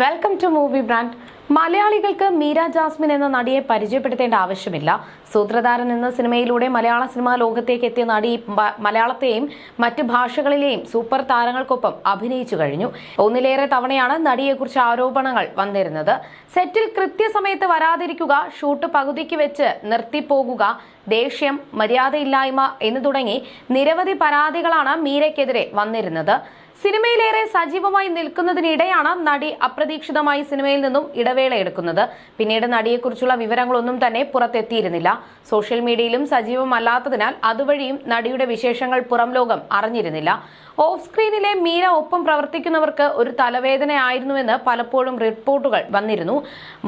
Welcome to movie brand മലയാളികൾക്ക് Meera Jasmine എന്ന നടിയെ പരിചയപ്പെടുത്തേണ്ട ആവശ്യമില്ല. സൂത്രധാരൻ എന്ന സിനിമയിലൂടെ മലയാള സിനിമാ ലോകത്തേക്ക് എത്തിയ നടി മലയാളത്തെയും മറ്റ് ഭാഷകളിലെയും സൂപ്പർ താരങ്ങൾക്കൊപ്പം അഭിനയിച്ചു കഴിഞ്ഞു. ഒന്നിലേറെ തവണയാണ് നടിയെക്കുറിച്ച് ആരോപണങ്ങൾ വന്നിരുന്നത്. സെറ്റിൽ കൃത്യസമയത്ത് വരാതിരിക്കുക ഷൂട്ട് പകുതിക്ക് വെച്ച് നിർത്തിപ്പോകുക ദേഷ്യം മര്യാദയില്ലായ്മ എന്നു തുടങ്ങി നിരവധി പരാതികളാണ് മീരയ്ക്കെതിരെ വന്നിരുന്നത്. സിനിമയിലേറെ സജീവമായി നിൽക്കുന്നതിനിടെയാണ് നടി അപ്രതീക്ഷിതമായി സിനിമയിൽ നിന്നും ഇടവേള എടുക്കുന്നത്. പിന്നീട് നടിയെക്കുറിച്ചുള്ള വിവരങ്ങളൊന്നും തന്നെ പുറത്തെത്തിയിരുന്നില്ല. സോഷ്യൽ മീഡിയയിലും സജീവമല്ലാത്തതിനാൽ അതുവഴിയും നടിയുടെ വിശേഷങ്ങൾ പുറം ലോകം അറിഞ്ഞിരുന്നില്ല. ഓഫ് സ്ക്രീനിലെ മീര ഒപ്പം പ്രവർത്തിക്കുന്നവർക്ക് ഒരു തലവേദനയായിരുന്നുവെന്ന് പലപ്പോഴും റിപ്പോർട്ടുകൾ വന്നിരുന്നു.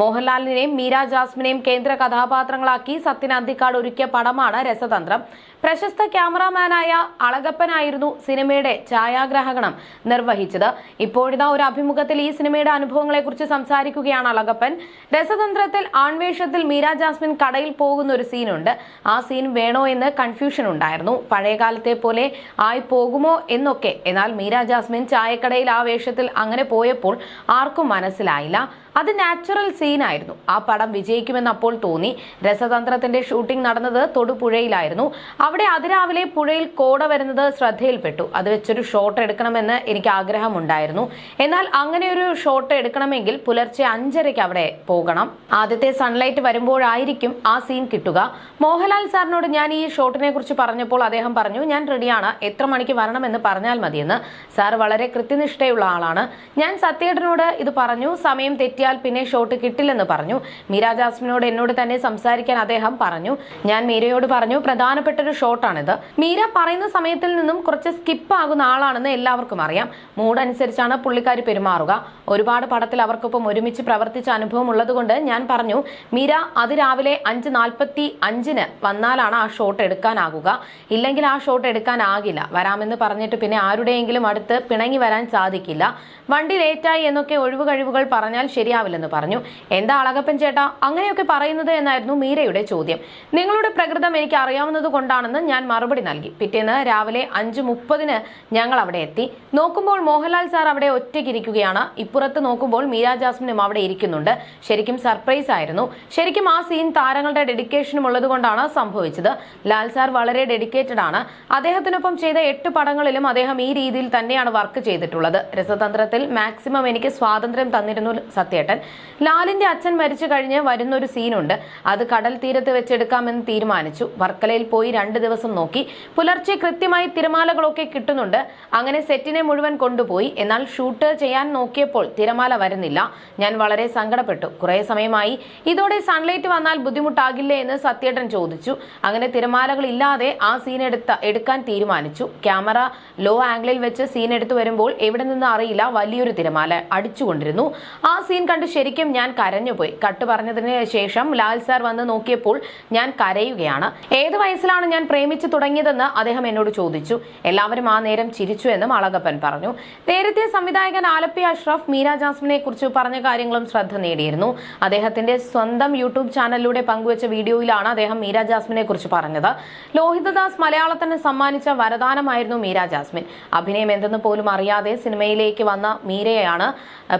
മോഹൻലാലിനെയും മീര ജാസ്മിനെയും കേന്ദ്ര കഥാപാത്രങ്ങളാക്കി സത്യൻ അന്തിക്കാട് ഒരുക്കിയ പടമാണ് രസതന്ത്രം. പ്രശസ്ത ക്യാമറാമാനായ അളകപ്പനായിരുന്നു സിനിമയുടെ ഛായാഗ്രാഹകണം. നിർവഹിച്ചത്. ഇപ്പോഴിതാ ഒരു അഭിമുഖത്തിൽ ഈ സിനിമയുടെ അനുഭവങ്ങളെക്കുറിച്ച് സംസാരിക്കുകയാണ് അളകപ്പൻ. രസതന്ത്രത്തിൽ ആൺവേഷത്തിൽ മീര ജാസ്മിൻ കടയിൽ പോകുന്ന ഒരു സീനുണ്ട്. ആ സീൻ വേണോ എന്ന് കൺഫ്യൂഷൻ ഉണ്ടായിരുന്നു. പഴയകാലത്തെ പോലെ ആയി പോകുമോ എന്നൊക്കെ. എന്നാൽ മീര ജാസ്മിൻ ചായക്കടയിൽ ആ വേഷത്തിൽ അങ്ങനെ പോയപ്പോൾ ആർക്കും മനസ്സിലായില്ല. അത് നാച്ചുറൽ സീനായിരുന്നു ആ പടം വിജയിക്കുമെന്ന് അപ്പോൾ തോന്നി. രസതന്ത്രത്തിന്റെ ഷൂട്ടിംഗ് നടന്നത് തൊടുപുഴയിലായിരുന്നു. അവിടെ അതിരാവിലെ പുഴയിൽ കോട വരുന്നത് ശ്രദ്ധയിൽപ്പെട്ടു. അത് വെച്ചൊരു ഷോട്ട് എടുക്കണമെന്ന് എനിക്ക് ആഗ്രഹമുണ്ടായിരുന്നു. എന്നാൽ അങ്ങനെ ഒരു ഷോട്ട് എടുക്കണമെങ്കിൽ പുലർച്ചെ അഞ്ചരയ്ക്ക് അവിടെ പോകണം. ആദ്യത്തെ സൺലൈറ്റ് വരുമ്പോഴായിരിക്കും ആ സീൻ കിട്ടുക. മോഹൻലാൽ സാറിനോട് ഞാൻ ഈ ഷോട്ടിനെ കുറിച്ച് പറഞ്ഞപ്പോൾ അദ്ദേഹം പറഞ്ഞു ഞാൻ റെഡിയാണ് എത്ര മണിക്ക് വരണമെന്ന് പറഞ്ഞാൽ മതിയെന്ന്. സാർ വളരെ കൃത്യനിഷ്ഠയുള്ള ആളാണ്. ഞാൻ സത്യേട്ടനോട് ഇത് പറഞ്ഞു. സമയം തെറ്റിയാൽ പിന്നെ ഷോട്ട് കിട്ടില്ലെന്ന് പറഞ്ഞു. മീര ജാസ്മിനോട് എന്നോട് തന്നെ സംസാരിക്കാൻ അദ്ദേഹം പറഞ്ഞു. ഞാൻ മീരയോട് പറഞ്ഞു പ്രധാനപ്പെട്ട ഒരു ഷോട്ടാണിത് മീര പറയുന്ന സമയത്തിൽ നിന്നും കുറച്ച് സ്കിപ്പ് ആകുന്ന ആളാണെന്ന് എല്ലാവർക്കും അറിയാം. മൂഡ് അനുസരിച്ചാണ് പുള്ളിക്കാർ പെരുമാറുക. ഒരുപാട് പടത്തിൽ അവർക്കൊപ്പം ഒരുമിച്ച് പ്രവർത്തിച്ച അനുഭവം ഉള്ളതുകൊണ്ട് ഞാൻ പറഞ്ഞു മീര അത് രാവിലെ അഞ്ച് നാൽപ്പത്തി അഞ്ചിന് വന്നാലാണ് ആ ഷോട്ട് എടുക്കാനാകുക. ഇല്ലെങ്കിൽ ആ ഷോട്ട് എടുക്കാനാകില്ല. വരാമെന്ന് പറഞ്ഞിട്ട് പിന്നെ ആരുടെയെങ്കിലും അടുത്ത് പിണങ്ങി വരാൻ സാധിക്കില്ല. വണ്ടി ലേറ്റായി എന്നൊക്കെ ഒഴിവ് കഴിവുകൾ പറഞ്ഞാൽ ശരിയാവില്ലെന്ന് പറഞ്ഞു. എന്താ അളകപ്പൻ ചേട്ടാ? അങ്ങനെയൊക്കെ പറയുന്നത് എന്നായിരുന്നു മീരയുടെ ചോദ്യം. നിങ്ങളുടെ പ്രകൃതം എനിക്ക് അറിയാവുന്നത് കൊണ്ടാണെന്ന് ഞാൻ മറുപടി നൽകി. പിറ്റേന്ന് രാവിലെ അഞ്ച് മുപ്പതിന് ഞങ്ങൾ അവിടെ എത്തി. നോക്കുമ്പോൾ മോഹൻലാൽ സാർ അവിടെ ഒറ്റയ്ക്കിരിക്കുകയാണ്. ഇപ്പുറത്ത് നോക്കുമ്പോൾ മീര ജാസ്മിനും അവിടെ ഇരിക്കുന്നുണ്ട്. ശരിക്കും സർപ്രൈസ് ആയിരുന്നു. ശരിക്കും ആ സീൻ താരങ്ങളുടെ ഡെഡിക്കേഷനും ഉള്ളതുകൊണ്ടാണ് സംഭവിച്ചത്. ലാൽ സാർ വളരെ ഡെഡിക്കേറ്റഡ് ആണ്. അദ്ദേഹത്തിനൊപ്പം ചെയ്ത എട്ട് പടങ്ങളിലും അദ്ദേഹം ഈ രീതിയിൽ തന്നെയാണ് വർക്ക് ചെയ്തിട്ടുള്ളത്. രസതന്ത്രത്തിൽ മാക്സിമം എനിക്ക് സ്വാതന്ത്ര്യം തന്നിരുന്നു സത്യേട്ടൻ. ലാലിന്റെ അച്ഛൻ മരിച്ചു കഴിഞ്ഞ് വരുന്നൊരു സീനുണ്ട്. അത് കടൽ തീരത്ത് വെച്ചെടുക്കാമെന്ന് തീരുമാനിച്ചു. വർക്കലയിൽ പോയി രണ്ട് ദിവസം നോക്കി. പുലർച്ചെ കൃത്യമായി തിരമാലകളൊക്കെ കിട്ടുന്നുണ്ട്. അങ്ങനെ സെറ്റിനെ മുഴുവൻ കൊണ്ടുപോയി. എന്നാൽ ഷൂട്ട് ചെയ്യാൻ നോക്കിയപ്പോൾ തിരമാല വരുന്നില്ല. ഞാൻ വളരെ സങ്കടപ്പെട്ടു. കുറെ സമയമായി ഇതോടെ സൺലൈറ്റ് വന്നാൽ ബുദ്ധിമുട്ടാകില്ലേ എന്ന് സത്യേട്ടൻ ചോദിച്ചു. അങ്ങനെ തിരമാലകൾ ഇല്ലാതെ ആ സീൻ എടുത്ത എടുക്കാൻ തീരുമാനിച്ചു. ക്യാമറ ലോ ആംഗിളിൽ വെച്ച് സീൻ എടുത്തു വരുമ്പോൾ എവിടെ നിന്ന് അറിയില്ല. വലിയൊരു തിരമാല അടിച്ചുകൊണ്ടിരുന്നു. ആ സീൻ കണ്ട് ശരിക്കും ഞാൻ കരഞ്ഞുപോയി. കട്ട് പറഞ്ഞതിന് ശേഷം ലാൽ സാർ വന്ന് നോക്കിയപ്പോൾ ഞാൻ കരയുകയാണ്. ഏത് വയസ്സിലാണ് ഞാൻ പ്രേമിച്ചു തുടങ്ങിയതെന്ന് അദ്ദേഹം എന്നോട് ചോദിച്ചു. എല്ലാവരും ആ നേരം ചിരിച്ചു എന്നും അളകപ്പൻ പറഞ്ഞു. നേരത്തെ സംവിധായകൻ ആലപ്പി അഷ്റഫ് മീര ജാസ്മിനെ കുറിച്ച് പറഞ്ഞ കാര്യങ്ങളും ശ്രദ്ധ നേടിയിരുന്നു. അദ്ദേഹത്തിന്റെ സ്വന്തം യൂട്യൂബ് ചാനലിലൂടെ പങ്കുവച്ച വീഡിയോയിലാണ് അദ്ദേഹം മീര ജാസ്മിനെ കുറിച്ച് പറഞ്ഞത്. ലോഹിതദാസ് മലയാളത്തിന് സമ്മാനിച്ച വരദാനമായിരുന്നു മീര ജാസ്മിൻ. അഭിനയം എന്തെന്ന് പോലും അറിയാതെ സിനിമയിലേക്ക് വന്ന മീരയാണ്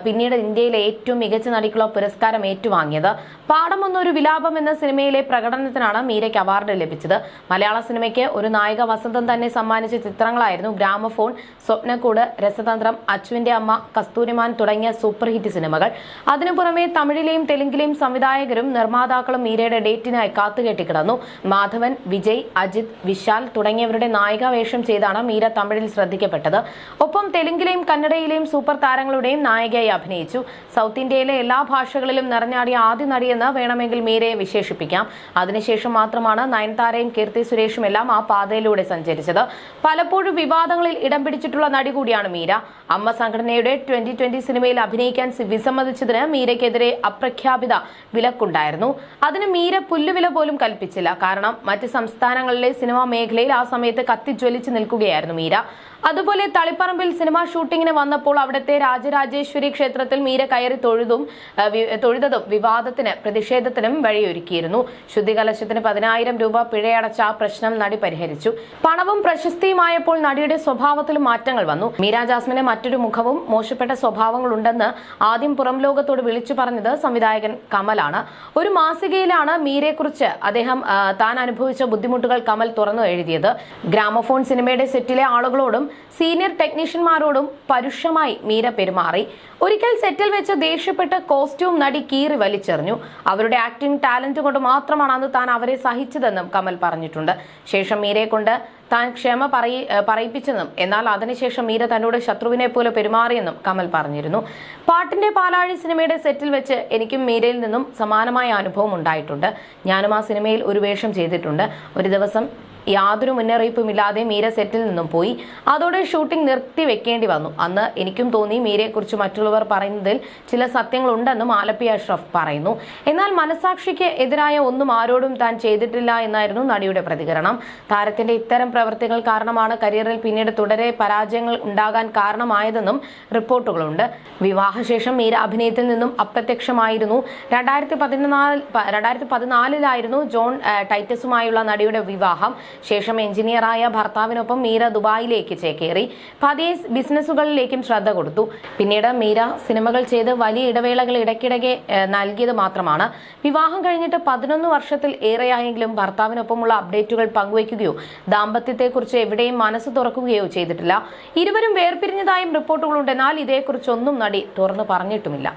പിന്നീട് ഇന്ത്യയിലെ ഏറ്റവും മികച്ച നടിക്കുള്ള പുരസ്കാരം ഏറ്റുവാങ്ങിയത്. പാഠം എന്നൊരു വിലാപം എന്ന സിനിമയിലെ പ്രകടനത്തിനാണ് മീരയ്ക്ക് അവാർഡ് ലഭിച്ചത്. മലയാള സിനിമയ്ക്ക് ഒരു നായിക വസന്തം തന്നെ സമ്മാനിച്ച ചിത്രങ്ങളായിരുന്നു ഗ്രാമഫോൺ സ്വപ്നക്കൂട് രസതന്ത്രം അച്ചുവിന്റെ അമ്മ കസ്തൂരിമാൻ തുടങ്ങിയ സൂപ്പർ ഹിറ്റ് സിനിമകൾ. അതിനു പുറമെ തമിഴിലെയും തെലുങ്കിലെയും സംവിധായകരും നിർമ്മാതാക്കളും മീരയുടെ ഡേറ്റിനായി കാത്തുകെട്ടിക്കിടന്നു. മാധവൻ വിജയ് അജിത് വിശാൽ തുടങ്ങിയവരുടെ നായിക വേഷം ചെയ്താണ് മീര തമിഴിൽ ശ്രദ്ധിക്കപ്പെട്ടത്. ഒപ്പം തെലുങ്കിലെയും കന്നഡയിലെയും സൂപ്പർ താരങ്ങളുടെയും നായികയായി അഭിനയിച്ചു. സൗത്ത് ഇന്ത്യയിലെ എല്ലാ ഭാഷകളിലും നിറഞ്ഞാടിയ ആദ്യ നടിയെന്ന് വേണമെങ്കിൽ മീരയെ വിശേഷിപ്പിക്കാം. അതിനുശേഷം മാത്രമാണ് നയൻതാരയും കീർത്തി സുരേഷും എല്ലാം ആ പാതയിലൂടെ സഞ്ചരിച്ചത്. പലപ്പോഴും വിവാദങ്ങളിൽ ഇടം പിടിച്ചിട്ടുള്ള നടി കൂടിയാണ് മീര. അമ്മ സംഘടനയുടെ ട്വന്റി ട്വന്റി സിനിമയിൽ അഭിനയിക്കാൻ വിസമ്മതിച്ചതിന് മീരയ്ക്കെതിരെ അപ്രഖ്യാപിത വിലക്കുണ്ടായിരുന്നു. അതിന് മീര പുല്ലുവില പോലും കൽപ്പിച്ചില്ല. കാരണം മറ്റ് സംസ്ഥാനങ്ങളിലെ സിനിമാ മേഖലയിൽ ആ സമയത്ത് കത്തിജ്വലിച്ച് നിൽക്കുകയായിരുന്നു മീര. അതുപോലെ തളിപ്പറമ്പിൽ സിനിമാ ഷൂട്ടിങ്ങിന് വന്നപ്പോൾ അവിടുത്തെ രാജരാജേശ്വരി ക്ഷേത്രത്തിൽ മീര കയറി തൊഴുതും തൊഴുതതും വിവാദത്തിന് പ്രതിഷേധത്തിനും വഴിയൊരുക്കിയിരുന്നു. ശുദ്ധികലശത്തിന് പതിനായിരം രൂപ പിഴയടച്ച ആ പ്രശ്നം നടി പരിഹരിച്ചു. പണവും പ്രശസ്തിയുമായപ്പോൾ നടിയുടെ സ്വഭാവത്തിൽ മാറ്റങ്ങൾ വന്നു. മീര ജാസ്മിന് മറ്റൊരു മുഖവും മോശപ്പെട്ട സ്വഭാവങ്ങളുണ്ടെന്ന് ആദ്യം പുറം ലോകത്തോട് വിളിച്ചു പറഞ്ഞത് സംവിധായകൻ കമലാണ്. ഒരു മാസികയിലാണ് മീരയെക്കുറിച്ച് അദ്ദേഹം താൻ അനുഭവിച്ച ബുദ്ധിമുട്ടുകൾ കമൽ തുറന്നു എഴുതിയത്. ഗ്രാമഫോൺ സിനിമയുടെ സെറ്റിലെ ആളുകളോടും സീനിയർ ടെക്നീഷ്യന്മാരോടും പരുഷമായി മീര പെരുമാറി. ഒരിക്കൽ സെറ്റിൽ വെച്ച് ദേഷ്യപ്പെട്ട് കോസ്റ്റ്യൂം നടി കീറി വലിച്ചെറിഞ്ഞു. അവരുടെ ആക്ടിംഗ് ടാലന്റ് കൊണ്ട് മാത്രമാണ് അന്ന് താൻ അവരെ സഹിച്ചതെന്നും കമൽ പറഞ്ഞിട്ടുണ്ട്. ശേഷം മീരയെ കൊണ്ട് താൻ ക്ഷമ പറയി പറയിപ്പിച്ചെന്നും എന്നാൽ അതിനുശേഷം മീര തന്നോട് ശത്രുവിനെ പോലെ പെരുമാറിയെന്നും കമൽ പറഞ്ഞിരുന്നു. പാട്ടിന്റെ പാലാഴി സിനിമയുടെ സെറ്റിൽ വെച്ച് എനിക്കും മീരയിൽ നിന്നും സമാനമായ അനുഭവം ഉണ്ടായിട്ടുണ്ട്. ഞാനും ആ സിനിമയിൽ ഒരു വേഷം ചെയ്തിട്ടുണ്ട്. ഒരു ദിവസം യാതൊരു മുന്നറിയിപ്പുമില്ലാതെ മീര സെറ്റിൽ നിന്നും പോയി. അതോടെ ഷൂട്ടിംഗ് നിർത്തി വെക്കേണ്ടി വന്നു. അന്ന് എനിക്കും തോന്നി മീരയെക്കുറിച്ച് മറ്റുള്ളവർ പറയുന്നതിൽ ചില സത്യങ്ങളുണ്ടെന്നും ആലപ്പി അഷ്റഫ് പറയുന്നു. എന്നാൽ മനസാക്ഷിക്ക് എതിരായ ഒന്നും ആരോടും താൻ ചെയ്തിട്ടില്ല എന്നായിരുന്നു നടിയുടെ പ്രതികരണം. താരത്തിന്റെ ഇത്തരം പ്രവൃത്തികൾ കാരണമാണ് കരിയറിൽ പിന്നീട് തുടരെ പരാജയങ്ങൾ ഉണ്ടാകാൻ കാരണമായതെന്നും റിപ്പോർട്ടുകളുണ്ട്. വിവാഹശേഷം മീര അഭിനയത്തിൽ നിന്നും അപ്രത്യക്ഷമായിരുന്നു. രണ്ടായിരത്തി പതിനാല് രണ്ടായിരത്തി പതിനാലിലായിരുന്നു ജോൺ ടൈറ്റസുമായുള്ള നടിയുടെ വിവാഹം. ശേഷം എഞ്ചിനീയറായ ഭർത്താവിനൊപ്പം മീര ദുബായിലേക്ക് ചേക്കേറി. പതിയെ ബിസിനസ്സുകളിലേക്കും ശ്രദ്ധ കൊടുത്തു. പിന്നീട് മീര സിനിമകൾ ചെയ്ത് വലിയ ഇടവേളകൾ ഇടയ്ക്കിടയ്ക്ക് നൽകിയത് മാത്രമാണ്. വിവാഹം കഴിഞ്ഞിട്ട് പതിനൊന്ന് വർഷത്തിൽ ഏറെയായെങ്കിലും ഭർത്താവിനൊപ്പമുള്ള അപ്ഡേറ്റുകൾ പങ്കുവയ്ക്കുകയോ ദാമ്പത്യത്തെക്കുറിച്ച് എവിടെയും മനസ്സ് തുറക്കുകയോ ചെയ്തിട്ടില്ല. ഇരുവരും വേർപിരിഞ്ഞതായും റിപ്പോർട്ടുകളുണ്ട്. എന്നാൽ ഇതേക്കുറിച്ചൊന്നും നടി തുറന്നു പറഞ്ഞിട്ടുമില്ല.